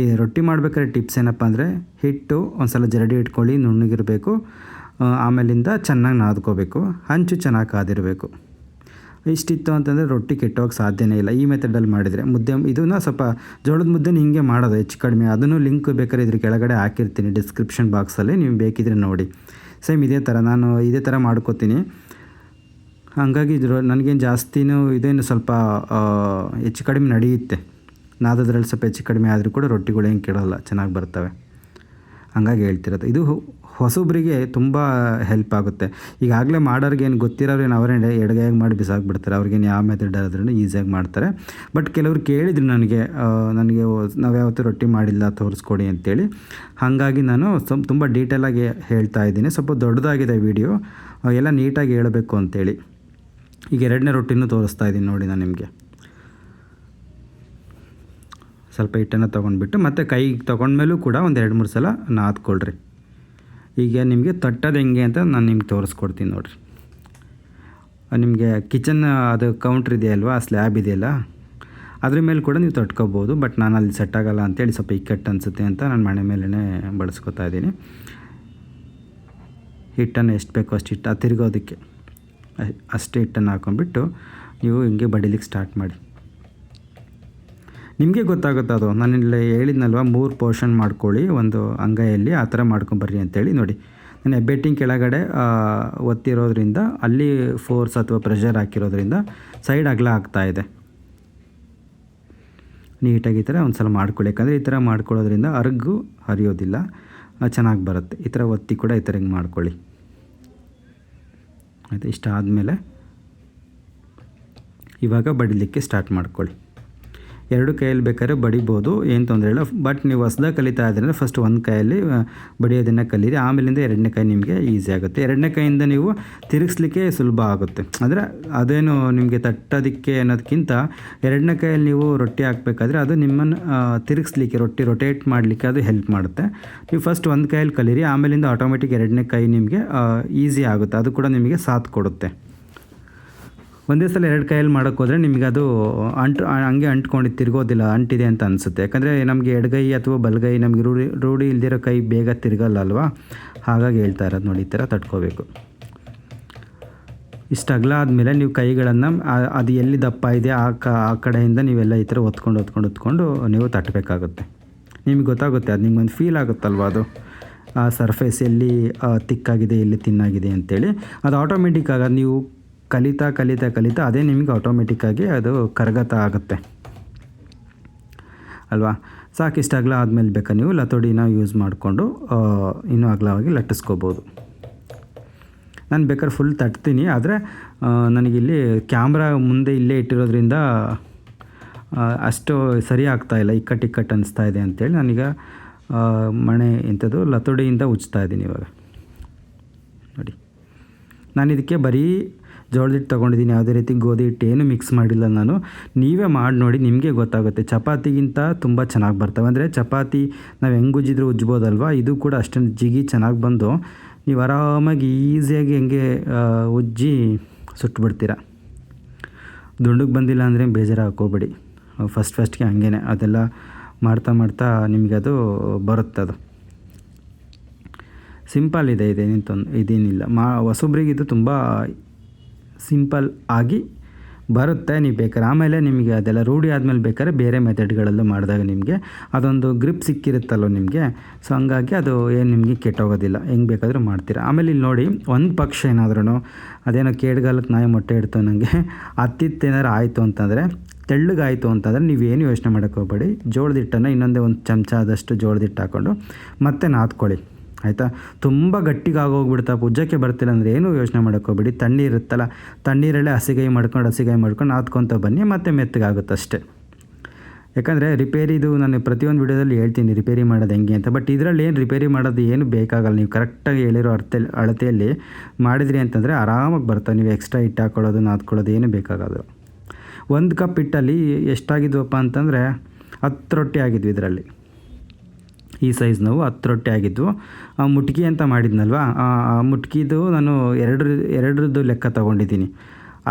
Speaker 1: ಈ ರೊಟ್ಟಿ ಮಾಡಬೇಕಾದ್ರೆ ಟಿಪ್ಸ್ ಏನಪ್ಪ ಅಂದರೆ ಹಿಟ್ಟು ಒಂದು ಸಲ ಜರಡಿ ಇಟ್ಕೊಳ್ಳಿ, ನುಣ್ಣಗಿರಬೇಕು. ಆಮೇಲಿಂದ ಚೆನ್ನಾಗಿ ನಾದ್ಕೋಬೇಕು. ಹಂಚು ಚೆನ್ನಾಗಿ ಕಾದಿರಬೇಕು. ಇಷ್ಟಿತ್ತು ಅಂತಂದರೆ ರೊಟ್ಟಿ ಕೆಟ್ಟೋಗಿ ಸಾಧ್ಯನೇ ಇಲ್ಲ. ಈ ಮೆಥಡಲ್ಲಿ ಮಾಡಿದರೆ ಮುದ್ದೆ, ಇದನ್ನು ಸ್ವಲ್ಪ ಜೋಳದ ಮುದ್ದೆನ ಹಿಂಗೆ ಮಾಡೋದು ಹೆಚ್ಚು ಕಡಿಮೆ. ಅದನ್ನು ಲಿಂಕ್ ಬೇಕಾದ್ರೆ ಇದ್ರ ಕೆಳಗಡೆ ಹಾಕಿರ್ತೀನಿ ಡಿಸ್ಕ್ರಿಪ್ಷನ್ ಬಾಕ್ಸಲ್ಲಿ ನೀವು ಬೇಕಿದ್ರೆ ನೋಡಿ. ಸೇಮ್ ಇದೇ ಥರ ನಾನು ಇದೇ ಥರ ಮಾಡ್ಕೋತೀನಿ. ಹಾಗಾಗಿ ಇದ್ರ ನನಗೇನು ಜಾಸ್ತಿನೂ ಇದೇನು ಸ್ವಲ್ಪ ಹೆಚ್ಚು ಕಡಿಮೆ ನಡೆಯುತ್ತೆ. ನಾದದ್ರಲ್ಲಿ ಸ್ವಲ್ಪ ಹೆಚ್ಚು ಕಡಿಮೆ ಆದರೂ ಕೂಡ ರೊಟ್ಟಿಗಳು ಏನು ಕೆಡೋಲ್ಲ ಚೆನ್ನಾಗಿ ಬರ್ತವೆ. ಹಂಗಾಗಿ ಹೇಳ್ತಿರೋದು. ಇದು ಹೊಸೊಬ್ಬರಿಗೆ ತುಂಬ ಹೆಲ್ಪ್ ಆಗುತ್ತೆ. ಈಗಾಗಲೇ ಮಾಡೋರಿಗೆ ಏನು ಗೊತ್ತಿರೋರು ಏನು ಅವರೇ ಎಡಗೈಯಾಗಿ ಮಾಡಿ ಬಿಸಾಕ್ಬಿಡ್ತಾರೆ. ಅವ್ರಿಗೇನು ಯಾವ ಮೆಥಡ್ ಆದ್ರೂ ಈಸಿಯಾಗಿ ಮಾಡ್ತಾರೆ. ಬಟ್ ಕೆಲವರು ಕೇಳಿದ್ರು ನನಗೆ ನನಗೆ ನಾವು ಯಾವತ್ತೂ ರೊಟ್ಟಿ ಮಾಡಿಲ್ಲ, ತೋರಿಸ್ಕೊಡಿ ಅಂತೇಳಿ. ಹಾಗಾಗಿ ನಾನು ಸ್ವಲ್ಪ ತುಂಬ ಡೀಟೇಲಾಗಿ ಹೇಳ್ತಾ ಇದ್ದೀನಿ. ಸ್ವಲ್ಪ ದೊಡ್ಡದಾಗಿದೆ ವಿಡಿಯೋ ಎಲ್ಲ ನೀಟಾಗಿ ಹೇಳಬೇಕು ಅಂತೇಳಿ. ಈಗ ಎರಡನೇ ರೊಟ್ಟಿನೂ ತೋರಿಸ್ತಾ ಇದ್ದೀನಿ ನೋಡಿ ನಾನು ನಿಮಗೆ. ಸ್ವಲ್ಪ ಹಿಟ್ಟನ್ನು ತೊಗೊಂಡ್ಬಿಟ್ಟು ಮತ್ತು ಕೈಗೆ ತೊಗೊಂಡ್ಮೇಲೂ ಕೂಡ ಒಂದು ಎರಡು ಮೂರು ಸಲ ನಾದ್ಕೊಳ್ರಿ. ಈಗ ನಿಮಗೆ ತಟ್ಟೋದು ಹೆಂಗೆ ಅಂತ ನಾನು ನಿಮ್ಗೆ ತೋರಿಸ್ಕೊಡ್ತೀನಿ ನೋಡಿರಿ. ನಿಮಗೆ ಕಿಚನ್ ಅದು ಕೌಂಟ್ರ್ ಇದೆಯಲ್ವಾ ಸ್ಲ್ಯಾಬ್ ಇದೆಯಲ್ಲ, ಅದ್ರ ಮೇಲೆ ಕೂಡ ನೀವು ತಟ್ಕೋಬೋದು, ಬಟ್ ನಾನು ಅಲ್ಲಿ ಸೆಟ್ ಆಗೋಲ್ಲ ಅಂತೇಳಿ ಸ್ವಲ್ಪ ಇಕ್ಕಟ್ಟು ಅನಿಸುತ್ತೆ ಅಂತ ನಾನು ಮನೆ ಮೇಲೇ ಬಳಸ್ಕೊತಾ ಇದ್ದೀನಿ. ಹಿಟ್ಟನ್ನು ಎಷ್ಟು ಬೇಕೋ ಅಷ್ಟು ಹಿಟ್ಟು ತಿರುಗೋದಕ್ಕೆ ಅಷ್ಟೇ ಹಿಟ್ಟನ್ನು ಹಾಕೊಂಡ್ಬಿಟ್ಟು ನೀವು ಹಿಂಗೆ ಬಡಿಲಿಕ್ಕೆ ಸ್ಟಾರ್ಟ್ ಮಾಡಿ. ನಿಮಗೆ ಗೊತ್ತಾಗುತ್ತೆ ಅದು. ನಾನು ಇಲ್ಲಿ ಹೇಳಿದ್ನಲ್ವ, ಮೂರು ಪೋರ್ಷನ್ ಮಾಡ್ಕೊಳ್ಳಿ, ಒಂದು ಅಂಗೈಯಲ್ಲಿ ಆ ಥರ ಮಾಡ್ಕೊಂಬರ್ರಿ ಅಂತೇಳಿ ನೋಡಿ. ನಾನು ಹೆಬ್ಬೆಟ್ಟಿನ ಕೆಳಗಡೆ ಒತ್ತಿರೋದ್ರಿಂದ, ಅಲ್ಲಿ ಫೋರ್ಸ್ ಅಥವಾ ಪ್ರೆಷರ್ ಹಾಕಿರೋದ್ರಿಂದ ಸೈಡ್ ಅಗಲ ಆಗ್ತಾಯಿದೆ ನೀಟಾಗಿ ಈ ಥರ ಒಂದು ಸಲ ಮಾಡ್ಕೊಳ್ಳಿ. ಯಾಕಂದರೆ ಈ ಥರ ಮಾಡ್ಕೊಳ್ಳೋದ್ರಿಂದ ಅರ್ಗು ಹರಿಯೋದಿಲ್ಲ, ಚೆನ್ನಾಗಿ ಬರುತ್ತೆ. ಈ ಥರ ಒತ್ತಿ ಕೂಡ ಈ ಥರ ಹಿಂಗೆ ಮಾಡ್ಕೊಳ್ಳಿ. ಆಯಿತು? ಇಷ್ಟ ಆದಮೇಲೆ ಇವಾಗ ಬಡಿಲಿಕ್ಕೆ ಸ್ಟಾರ್ಟ್ ಮಾಡ್ಕೊಳ್ಳಿ. ಎರಡು ಕೈಯಲ್ಲಿ ಬೇಕಾದ್ರೆ ಬಡಿಬೋದು, ಏನು ತೊಂದರೆ ಇಲ್ಲ. ಬಟ್ ನೀವು ಹೊಸ್ದಾಗಿ ಕಲಿತಾ ಇದ್ರೆ ಫಸ್ಟ್ ಒಂದು ಕೈಯಲ್ಲಿ ಬಡಿಯೋದನ್ನು ಕಲೀರಿ. ಆಮೇಲಿಂದ ಎರಡನೇ ಕೈ ನಿಮಗೆ ಈಸಿ ಆಗುತ್ತೆ. ಎರಡನೇ ಕೈಯಿಂದ ನೀವು ತಿರುಗಿಸ್ಲಿಕ್ಕೆ ಸುಲಭ ಆಗುತ್ತೆ. ಅಂದರೆ ಅದೇನು ನಿಮಗೆ ತಟ್ಟೋದಕ್ಕೆ ಅನ್ನೋದಕ್ಕಿಂತ ಎರಡನೇ ಕೈಯಲ್ಲಿ ನೀವು ರೊಟ್ಟಿ ಹಾಕಬೇಕಾದ್ರೆ ಅದು ನಿಮ್ಮನ್ನು ತಿರುಗಿಸ್ಲಿಕ್ಕೆ, ರೊಟ್ಟಿ ರೊಟೇಟ್ ಮಾಡಲಿಕ್ಕೆ ಅದು ಹೆಲ್ಪ್ ಮಾಡುತ್ತೆ. ನೀವು ಫಸ್ಟ್ ಒಂದು ಕೈಯಲ್ಲಿ ಕಲೀರಿ. ಆಮೇಲಿಂದ ಆಟೋಮೆಟಿಕ್ ಎರಡನೇ ಕೈ ನಿಮಗೆ ಈಸಿ ಆಗುತ್ತೆ. ಅದು ಕೂಡ ನಿಮಗೆ ಸಾಥ್ ಕೊಡುತ್ತೆ. ಒಂದೇ ಸಲ ಎರಡು ಕೈಯಲ್ಲಿ ಮಾಡೋಕ್ಕೆ ಹೋದರೆ ನಿಮಗೆ ಅದು ಅಂಟು ಹಂಗೆ ಅಂಟ್ಕೊಂಡು ತಿರುಗೋದಿಲ್ಲ, ಅಂಟಿದೆ ಅಂತ ಅನಿಸುತ್ತೆ. ಯಾಕಂದರೆ ನಮಗೆ ಎಡಗೈ ಅಥವಾ ಬಲಗೈ ನಮಗೆ ರೂಢಿ ರೂಢಿ ಇಲ್ದಿರೋ ಕೈ ಬೇಗ ತಿರುಗಲ್ಲ ಅಲ್ವಾ ಹಾಗಾಗಿ ಹೇಳ್ತಾ ಇರೋದು ನೋಡಿ, ಈ ಥರ ತಟ್ಕೋಬೇಕು. ಇಷ್ಟು ಅಗಲ ಆದಮೇಲೆ ನೀವು ಕೈಗಳನ್ನು ಅದು ಎಲ್ಲಿ ದಪ್ಪ ಇದೆ, ಆ ಕ ಆ ಕಡೆಯಿಂದ ನೀವೆಲ್ಲ ಈ ಥರ ಒತ್ಕೊಂಡು ಒತ್ಕೊಂಡು ಒತ್ಕೊಂಡು ನೀವು ತಟ್ಟಬೇಕಾಗುತ್ತೆ ನಿಮಗೆ ಗೊತ್ತಾಗುತ್ತೆ, ಅದು ನಿಮ್ಗೊಂದು ಫೀಲ್ ಆಗುತ್ತಲ್ವ ಅದು? ಆ ಸರ್ಫೇಸ್ ಎಲ್ಲಿ ತಿಕ್ಕಾಗಿದೆ ಎಲ್ಲಿ ತಿನ್ನಾಗಿದೆ ಅಂತೇಳಿ. ಅದು ಆಟೋಮೆಟಿಕ್ ಆಗ ನೀವು ಕಲಿತಾ ಕಲಿತಾ ಕಲಿತಾ ಅದೇ ನಿಮಗೆ ಆಟೋಮೆಟಿಕ್ಕಾಗಿ ಅದು ಕರಗತ ಆಗುತ್ತೆ. ಅಲ್ವಾ? ಸಾಕಿಷ್ಟು ಅಗಲ ಆದಮೇಲೆ ಬೇಕಾ ನೀವು? ಲತೋಡಿನ ಯೂಸ್ ಮಾಡಿಕೊಂಡು ಇನ್ನೂ ಅಗಲವಾಗಿ ಲಟ್ಟಿಸ್ಕೋಬೋದು. ನಾನು ಬೇಕಾದ್ರೆ ಫುಲ್ ತಟ್ತೀನಿ, ಆದರೆ ನನಗಿಲ್ಲಿ ಕ್ಯಾಮ್ರಾ ಮುಂದೆ ಇಲ್ಲೇ ಇಟ್ಟಿರೋದ್ರಿಂದ ಅಷ್ಟು ಸರಿ ಆಗ್ತಾಯಿಲ್ಲ ಇಕ್ಕಟ್ಟು ಇಕ್ಕಟ್ಟು ಅನಿಸ್ತಾ ಇದೆ ಅಂತೇಳಿ ನಾನೀಗ ಮಣೆ ಇಂಥದ್ದು ಲತೋಡಿಯಿಂದ ಉಜ್ತಾ ಇದ್ದೀನಿ ಇವಾಗ. ನೋಡಿ. ನಾನು ಇದಕ್ಕೆ ಬರೀ ಜೋಳದ ಹಿಟ್ಟು ತೊಗೊಂಡಿದ್ದೀನಿ. ಯಾವುದೇ ರೀತಿ ಗೋಧಿ ಹಿಟ್ಟು ಏನು ಮಿಕ್ಸ್ ಮಾಡಿಲ್ಲ ನಾನು. ನೀವೇ ಮಾಡಿ ನೋಡಿ ನಿಮಗೆ ಗೊತ್ತಾಗುತ್ತೆ. ಚಪಾತಿಗಿಂತ ತುಂಬ ಚೆನ್ನಾಗಿ ಬರ್ತವೆ. ಅಂದರೆ ಚಪಾತಿ ನಾವು ಹೆಂಗೆ ಉಜ್ಜಿದ್ರು ಉಜ್ಬೋದಲ್ವ? ಇದು ಕೂಡ ಅಷ್ಟೊಂದು ಜಿಗಿ ಚೆನ್ನಾಗಿ ಬಂದು ನೀವು ಆರಾಮಾಗಿ ಈಸಿಯಾಗಿ ಹೆಂಗೆ ಉಜ್ಜಿ ಸುಟ್ಬಿಡ್ತೀರ. ದುಂಡಗೆ ಬಂದಿಲ್ಲ ಅಂದರೆ ಬೇಜಾರು ಹಾಕೋಬೇಡಿ ಫಸ್ಟ್ ಫಸ್ಟ್ಗೆ ಹಂಗೇನೆ. ಅದೆಲ್ಲ ಮಾಡ್ತಾ ಮಾಡ್ತಾ ನಿಮಗೆ ಅದು ಬರುತ್ತೆ ಅದು. ಸಿಂಪಲ್ ಇದೆ ಇದೇನೇನು ತೊಂದ್ ಇದೇನಿಲ್ಲ. ಮಾ ಹೊಸೊಬ್ರಿಗೆ ಇದು ತುಂಬ ಸಿಂಪಲ್ ಆಗಿ ಬರುತ್ತೆ. ನೀವು ಬೇಕಾದ್ರೆ ಆಮೇಲೆ ನಿಮಗೆ ಅದೆಲ್ಲ ರೂಢಿ ಆದಮೇಲೆ ಬೇಕಾದ್ರೆ ಬೇರೆ ಮೆಥಡ್ಗಳಲ್ಲೂ ಮಾಡಿದಾಗ ನಿಮಗೆ ಅದೊಂದು ಗ್ರಿಪ್ ಸಿಕ್ಕಿರುತ್ತಲ್ಲೋ ನಿಮಗೆ. ಸೊ ಹಂಗಾಗಿ ಅದು ಏನು ನಿಮಗೆ ಕೆಟ್ಟೋಗೋದಿಲ್ಲ. ಹೆಂಗೆ ಬೇಕಾದರೂ ಮಾಡ್ತೀರಾ. ಆಮೇಲೆ ಇಲ್ಲಿ ನೋಡಿ ಒಂದು ಪಕ್ಷ ಏನಾದ್ರೂ ಅದೇನೋ ಕೇಡ್ಗಾಲಕ್ಕೆ ನಾಯಿ ಮೊಟ್ಟೆ ಇಡ್ತು ನನಗೆ ಹತ್ತಿತ್ತೇನಾದ್ರು ಆಯಿತು ಅಂತಂದರೆ, ತೆಳ್ಳಗಾಯಿತು ಅಂತಂದರೆ ನೀವೇನು ಯೋಚನೆ ಮಾಡೋಕ್ಕೆ ಹೋಗಬೇಡಿ. ಇನ್ನೊಂದೇ ಒಂದು ಚಮಚ ಆದಷ್ಟು ಜೋಳದಿಟ್ಟು ಹಾಕ್ಕೊಂಡು ಮತ್ತೆ ನಾದ್ಕೊಳ್ಳಿ. ಆಯಿತಾ? ತುಂಬ ಗಟ್ಟಿಗೆ ಆಗೋಗ್ಬಿಡ್ತಾ ಉಜ್ಜಕ್ಕೆ ಬರ್ತಿಲ್ಲ ಅಂದರೆ ಏನೂ ಯೋಚನೆ ಮಾಡೋಕ್ಕೋಗ್ಬಿಡಿ ತಣ್ಣೀರುತ್ತಲ್ಲ ತಣ್ಣೀರಲ್ಲೇ ಹಸಿಗಾಯಿ ಮಾಡ್ಕೊಂಡು ಹಸಿಗಾಯಿ ಮಾಡ್ಕೊಂಡು ಹಾತ್ಕೊತ ಬನ್ನಿ, ಮತ್ತೆ ಮೆತ್ತಗಾಗುತ್ತೆ ಅಷ್ಟೇ. ಯಾಕಂದರೆ ರಿಪೇರಿದು ನಾನು ಪ್ರತಿಯೊಂದು ವಿಡಿಯೋದಲ್ಲಿ ಹೇಳ್ತೀನಿ, ರಿಪೇರಿ ಮಾಡೋದು ಹೆಂಗೆ ಅಂತ. ಬಟ್ ಇದರಲ್ಲಿ ಏನು ರಿಪೇರಿ ಮಾಡೋದು ಏನು ಬೇಕಾಗಲ್ಲ. ನೀವು ಕರೆಕ್ಟಾಗಿ ಹೇಳಿರೋ ಅರ್ಥ ಅಳತೆಯಲ್ಲಿ ಮಾಡಿದ್ರಿ ಅಂತಂದರೆ ಆರಾಮಾಗಿ ಬರ್ತವೆ ನೀವು ಎಕ್ಸ್ಟ್ರಾ ಹಿಟ್ಟು ಹಾಕೊಳ್ಳೋದು, ನಾದ್ಕೊಳ್ಳೋದು ಏನು ಬೇಕಾಗೋದು. ಒಂದು ಕಪ್ ಹಿಟ್ಟಲ್ಲಿ ಎಷ್ಟಾಗಿದ್ವಪ್ಪ ಅಂತಂದರೆ ಹತ್ತು ರೊಟ್ಟಿ ಆಗಿದ್ವಿ ಇದರಲ್ಲಿ. ಈ ಸೈಜ್ ನಾವು ಹತ್ತು ರೊಟ್ಟಿ ಆಗಿದ್ವು. ಆ ಮುಟ್ಗಿ ಅಂತ ಮಾಡಿದ್ನಲ್ವಾ? ಮುಟ್ಕಿದು ನಾನು ಎರಡು, ಎರಡರದ್ದು ಲೆಕ್ಕ ತಗೊಂಡಿದ್ದೀನಿ.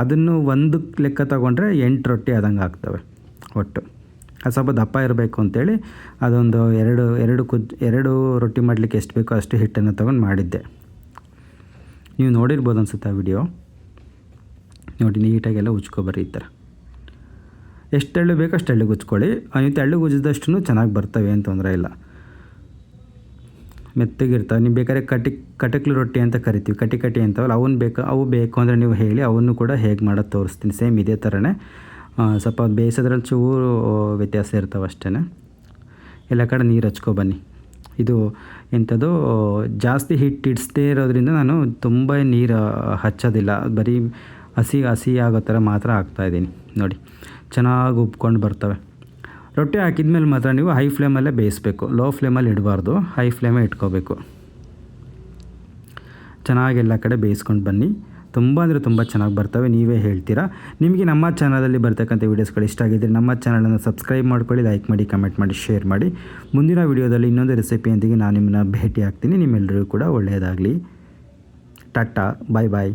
Speaker 1: ಅದನ್ನು ಒಂದು ಲೆಕ್ಕ ತಗೊಂಡ್ರೆ ಎಂಟು ರೊಟ್ಟಿ ಆದಂಗೆ ಆಗ್ತವೆ ಒಟ್ಟು. ಅದು ಸ್ವಲ್ಪ ದಪ್ಪ ಇರಬೇಕು ಅಂತೇಳಿ ಅದೊಂದು ಎರಡು ಎರಡು ಕುದ್, ಎರಡು ರೊಟ್ಟಿ ಮಾಡಲಿಕ್ಕೆ ಎಷ್ಟು ಬೇಕೋ ಅಷ್ಟು ಹಿಟ್ಟನ್ನು ತೊಗೊಂಡು ಮಾಡಿದ್ದೆ. ನೀವು ನೋಡಿರ್ಬೋದು ಅನ್ಸುತ್ತೆ ಆ ವಿಡಿಯೋ. ನೋಡಿ, ನೀಟಾಗೆಲ್ಲ ಉಜ್ಕೊಬರ್ರಿ ಈ ಥರ. ಎಷ್ಟು ಎಳ್ಳು ಬೇಕೋ ಅಷ್ಟು ಹಳ್ಳಿಗೆ ಉಜ್ಕೊಳ್ಳಿ ನೀವು ತೆಳ್ಳಗೆ ಉಜ್ಜಿದಷ್ಟು ಚೆನ್ನಾಗಿ ಬರ್ತವೆ ಏನು ತೊಂದರೆ ಇಲ್ಲ. ಮೆತ್ತಗಿರ್ತವೆ. ನೀವು ಬೇಕಾದ್ರೆ ಕಟಿ, ಕಟಕ್ಲು ರೊಟ್ಟಿ ಅಂತ ಕರಿತೀವಿ. ಕಟಿ ಕಟಿ ಅಂತವಲ್ಲ ಅವನ್ನ ಬೇಕು, ಅವು ಬೇಕು ಅಂದರೆ ನೀವು ಹೇಳಿ ಅವನ್ನು ಕೂಡ ಹೇಗೆ ಮಾಡೋದು ತೋರಿಸ್ತೀನಿ. ಸೇಮ್ ಇದೇ ಥರನೇ ಸ್ವಲ್ಪ ಬೇಯಿಸೋದ್ರಲ್ಲಿ ಚೂರು ವ್ಯತ್ಯಾಸ ಇರ್ತಾವೆ ಅಷ್ಟೇ ಎಲ್ಲ ಕಡೆ ನೀರು ಹಚ್ಕೊ ಬನ್ನಿ. ಇದು ಎಂಥದ್ದು ಜಾಸ್ತಿ ಹಿಟ್ಟು ಇಡಿಸ್ದೇ ಇರೋದ್ರಿಂದ ನಾನು ತುಂಬ ನೀರು ಹಚ್ಚೋದಿಲ್ಲ. ಬರೀ ಹಸಿ ಹಸಿ ಆಗೋ ಥರ ಮಾತ್ರ ಹಾಕ್ತಾಯಿದ್ದೀನಿ ನೋಡಿ, ಚೆನ್ನಾಗಿ ಉಬ್ಕೊಂಡು ಬರ್ತವೆ. ರೊಟ್ಟಿ ಹಾಕಿದ್ಮೇಲೆ ಮಾತ್ರ ನೀವು ಹೈ ಫ್ಲೇಮಲ್ಲೇ ಬೇಯಿಸಬೇಕು. ಲೋ ಫ್ಲೇಮಲ್ಲಿ ಇಡಬಾರ್ದು. ಹೈ ಫ್ಲೇಮೇ ಇಟ್ಕೋಬೇಕು. ಚೆನ್ನಾಗಿ ಎಲ್ಲ ಕಡೆ ಬೇಯಿಸ್ಕೊಂಡು ಬನ್ನಿ. ತುಂಬ ಅಂದರೆ ತುಂಬ ಚೆನ್ನಾಗಿ ಬರ್ತವೆ, ನೀವೇ ಹೇಳ್ತೀರಾ? ನಿಮಗೆ ನಮ್ಮ ಚಾನಲಲ್ಲಿ ಬರ್ತಕ್ಕಂಥ ವೀಡಿಯೋಸ್ಗಳು ಇಷ್ಟ ಆಗಿದ್ದರೆ ನಮ್ಮ ಚಾನಲನ್ನು ಸಬ್ಸ್ಕ್ರೈಬ್ ಮಾಡ್ಕೊಳ್ಳಿ ಲೈಕ್ ಮಾಡಿ ಕಮೆಂಟ್ ಮಾಡಿ ಶೇರ್ ಮಾಡಿ. ಮುಂದಿನ ವೀಡಿಯೋದಲ್ಲಿ ಇನ್ನೊಂದು ರೆಸಿಪಿಯೊಂದಿಗೆ ನಾನು ನಿಮ್ಮನ್ನ ಭೇಟಿ ಆಗ್ತೀನಿ ನಿಮ್ಮೆಲ್ಲರಿಗೂ ಕೂಡ ಒಳ್ಳೆಯದಾಗಲಿ. ಟಾಟಾ ಬಾಯ್ ಬಾಯ್